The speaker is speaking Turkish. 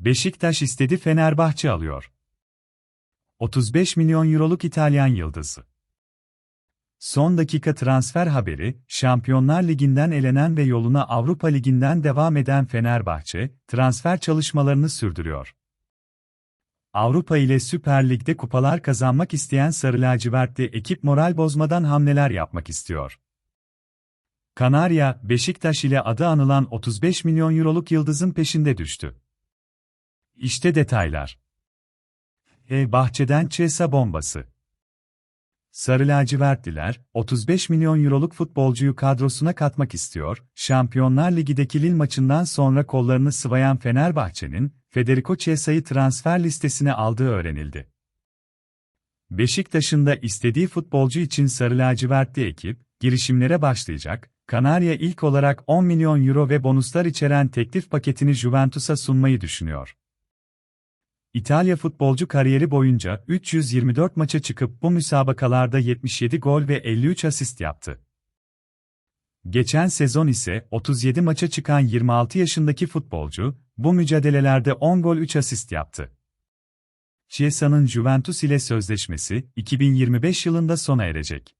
Beşiktaş istedi Fenerbahçe alıyor. 35 milyon euroluk İtalyan yıldızı. Son dakika transfer haberi, Şampiyonlar Ligi'nden elenen ve yoluna Avrupa Ligi'nden devam eden Fenerbahçe, transfer çalışmalarını sürdürüyor. Avrupa ile Süper Lig'de kupalar kazanmak isteyen Sarı Lacivertli ekip moral bozmadan hamleler yapmak istiyor. Kanarya, Beşiktaş ile adı anılan 35 milyon euroluk yıldızın peşinde düştü. İşte detaylar. E bahçeden Çesa bombası. Sarı lacivertliler, 35 milyon euroluk futbolcuyu kadrosuna katmak istiyor, Şampiyonlar Ligi'deki Lille maçından sonra kollarını sıvayan Fenerbahçe'nin, Federico Chiesa'yı transfer listesine aldığı öğrenildi. Beşiktaş'ın da istediği futbolcu için sarı lacivertli ekip, girişimlere başlayacak, Kanarya ilk olarak 10 milyon euro ve bonuslar içeren teklif paketini Juventus'a sunmayı düşünüyor. İtalya futbolcu kariyeri boyunca 324 maça çıkıp bu müsabakalarda 77 gol ve 53 asist yaptı. Geçen sezon ise 37 maça çıkan 26 yaşındaki futbolcu, bu mücadelelerde 10 gol 3 asist yaptı. Chiesa'nın Juventus ile sözleşmesi 2025 yılında sona erecek.